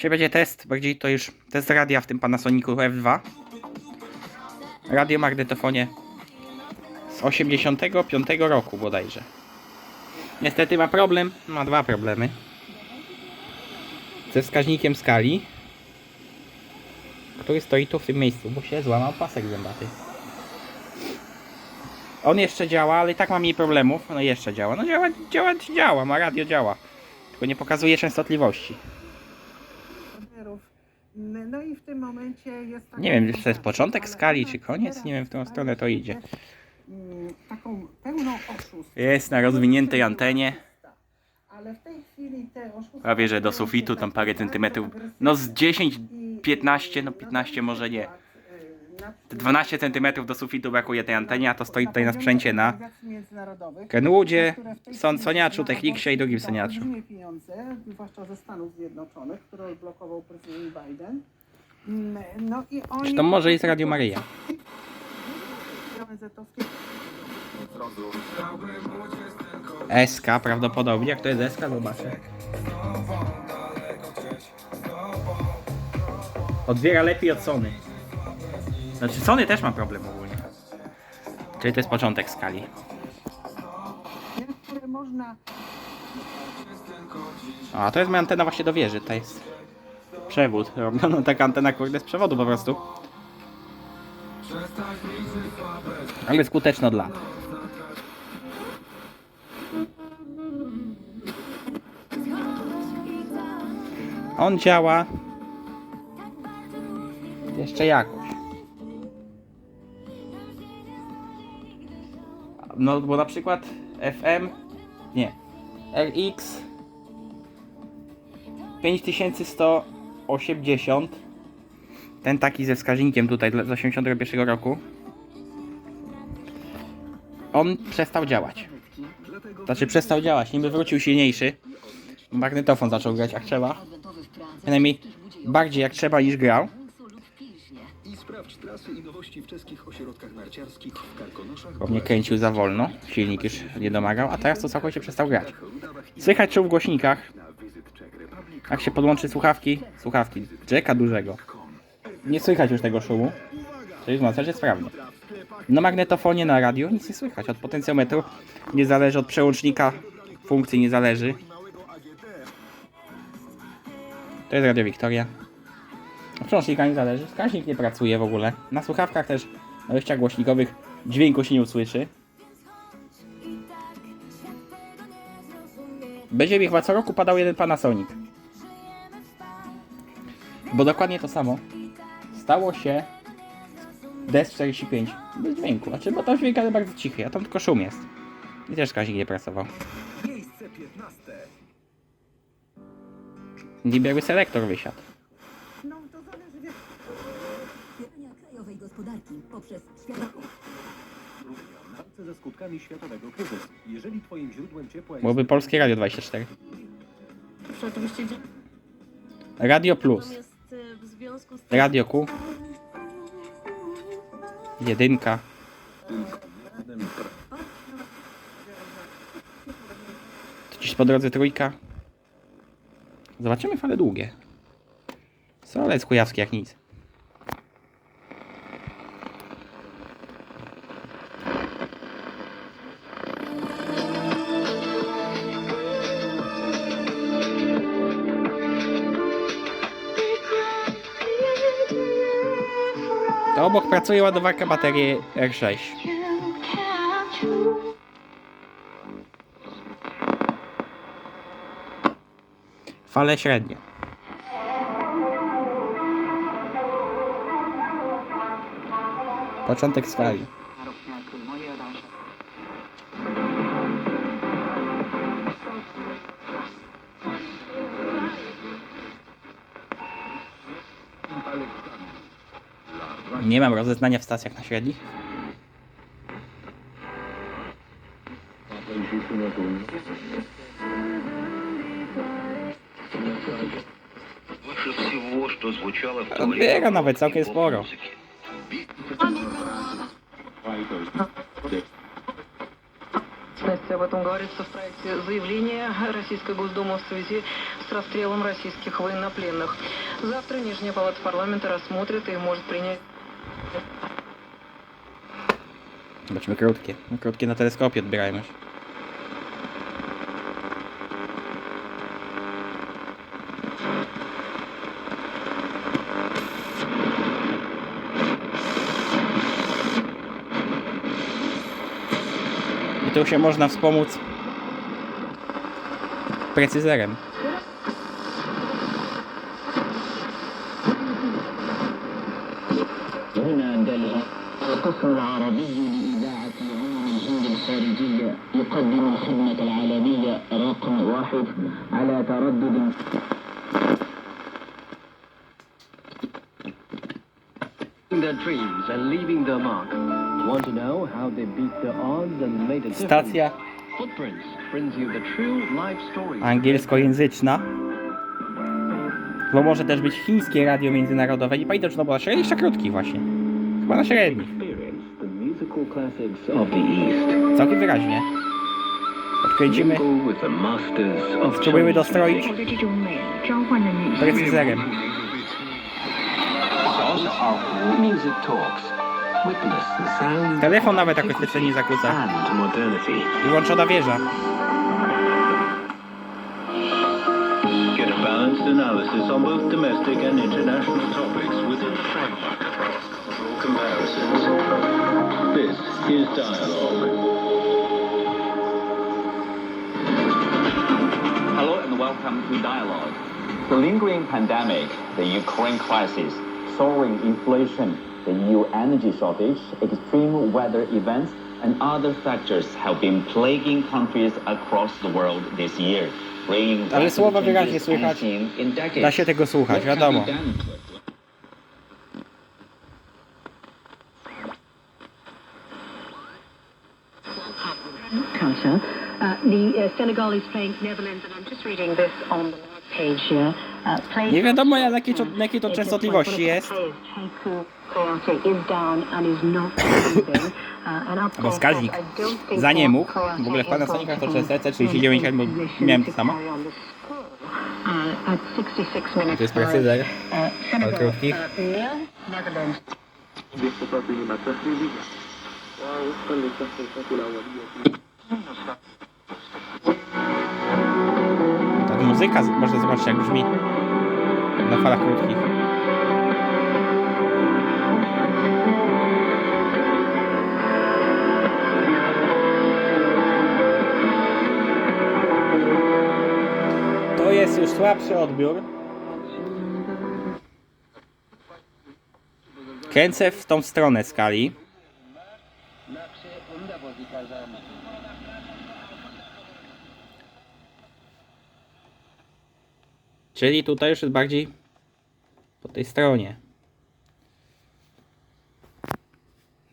Dzisiaj będzie test, bardziej to już test radia w tym Panasonicu F2. Radio magnetofonie z 85 roku bodajże. Niestety ma problem, ma dwa problemy. Ze wskaźnikiem skali, który stoi tu w tym miejscu, bo się złamał pasek zębaty. On jeszcze działa, ale i tak ma mniej problemów. No jeszcze działa. No działa, działa, działa, ma radio działa. Tylko nie pokazuje częstotliwości. No i w tym momencie jest taka Nie wiem, czy to jest początek skali, czy koniec, nie wiem, w staje stronę to idzie. mm, Taką pełną. Jest na rozwiniętej antenie. Ale w tej chwili te oszustwa Prawie, że do sufitu, tam parę centymetrów. No z 10, I- 15, no i 15 może nie. na przykład, y, na 12 centymetrów do sufitu brakuje tej antenie, a to stoi tutaj na sprzęcie na Kenwoodzie, Soniaczu, Techniksie i drugim Soniaczu. pieniądze, zwłaszcza ze Stanów Zjednoczonych, które odblokował prezydent Biden. Mm, No i oni... Czy to może jest Radio? ONZ-owskie SK prawdopodobnie, jak to jest SK, zobaczę. Odbiera lepiej od Sony. Znaczy Sony też ma problem ogólnie. Czyli to jest początek skali. można A to jest moja antena właśnie do wieży, to jest przewód. Robiona taka antena kurde z przewodu po prostu. Ale skuteczna od lat. On działa jeszcze jakoś. No bo na przykład FM nie RX 5180 ten taki ze wskaźnikiem tutaj z 81 roku. On przestał działać. Znaczy przestał działać, niby wrócił silniejszy. Magnetofon zaczął grać jak trzeba. Przynajmniej bardziej jak trzeba niż grał sprawdź trasy i nowości w czeskich ośrodkach narciarskich w Karkonoszach, bo kręcił za wolno silnik już nie domagał, a teraz to całkowicie przestał grać słychać czuł w głośnikach jak się podłączy słuchawki słuchawki Jacka dużego nie słychać już tego szumu czyli oznacza, że sprawnie Na magnetofonie, na radio nic nie słychać. Od potencjometru nie zależy, od przełącznika funkcji nie zależy. To jest Radio Wiktoria. Przełącznika nie zależy. Wskaźnik nie pracuje w ogóle. Na słuchawkach też, na wejściach głośnikowych dźwięku się nie usłyszy. Będzie mi chyba co roku padał jeden Panasonic. Bo dokładnie to samo stało się DS45 bez dźwięku. Znaczy, bo tam dźwięk ale bardzo cichy, a tam tylko szum jest. I też kazik nie pracował. Miejsce 15. Libery selektor wysiadł. No to zależy wie- wspierania krajowej gospodarki poprzez światową W walce ze skutkami światowego kryzysu. Jeżeli twoim źródłem ciepła jest... Byłoby Polskie Radio 24. Czy oczywiście Radio Plus. Natomiast w związku z tym, Radio Q. Jedynka. To Gdzieś po drodze trójka. Zobaczymy fale długie. Solec kujawski jak nic. To obok pracuje ładowarka baterii R6. Fale średnie. Początek skali. Nie mam rozeznania w stacjach na średnich. Лучше всего, что звучало в то Odbiera время nawet całkiem в sporo. поп-музыке. частности, об этом говорится в проекте заявления Российской Госдумы в связи с с расстрелом российских военнопленных. Завтра Нижняя палата парламента рассмотрит и может принять Zobaczmy krótkie. Krótkie na teleskopie odbierają już. I tu się można wspomóc precyzerem. القسم العربي لإذاعة العموم الهند الخارجية يقدم الخدمة العالمية رقم واحد على تردد Their dreams and leaving their mark. Want to know how they beat the odds and made a difference? Stacja Footprints brings you the true life stories. angielskojęzyczna. Bo może też być chińskie radio międzynarodowe. Nie pamiętam, czy to było na średnich, czy krótkich właśnie. Chyba na średnich. Całkiem wyraźnie. Odkręcimy, spróbujemy dostroić precyzerem. Sound Telefon nawet jakoś specjalnie zakłóca. włączona wieża. Analysis on both domestic and international topics within the framework of is Dialogue. Hello and welcome to Dialogue. The lingering pandemic, the Ukraine crisis, soaring inflation, the EU energy shortage, extreme weather events, and other factors have been plaguing countries across the world this year, bringing Ale słowa wyraźnie changes słychać. unseen in decades. Da się tego słuchać, wiadomo. Uh, the uh, Senegalese playing Netherlands, and I'm just reading this on the last page here. Uh, Nie wiadomo na jakiej, to- na jakiej to częstotliwości jest. Is is. Uh, and up Bo wskaźnik za nie mógł. W ogóle w Panasonicach to często EC39, bo miałem to samo. Uh, at 66 minutes. To jest precyzer. Senegal, krótkich. Netherlands Ta muzyka, można zobaczyć jak brzmi na falach krótkich. To jest już słabszy odbiór. Kręcę w tą stronę skali. Czyli tutaj już jest bardziej po tej stronie.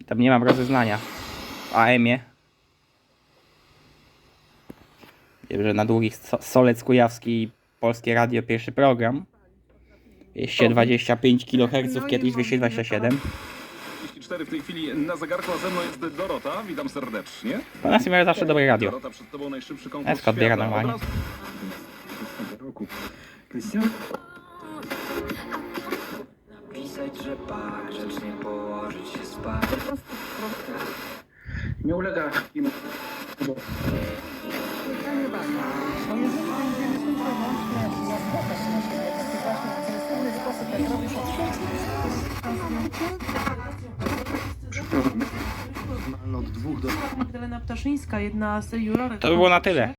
Tam nie mam rozeznania w AM-ie. Wiem, że na długich so Solec Kujawski Polskie Radio pierwszy program. 225 kHz, kiedyś 227. 4 w tej chwili na zegarku, a ze mną jest Dorota. Witam serdecznie. U nas zawsze dobre radio. Dorota, przed tobą najszybszy konkurs Esko odbiera normalnie. Roku. Krystian? Nie ulega im. Jeżeli będziemy tylko i wyłącznie rozmawiać na siebie w taki właśnie agresywny sposób, jak robisz od Od dwóch do Magdalena Ptaszyńska, jedna z jurorek. To by było na tyle.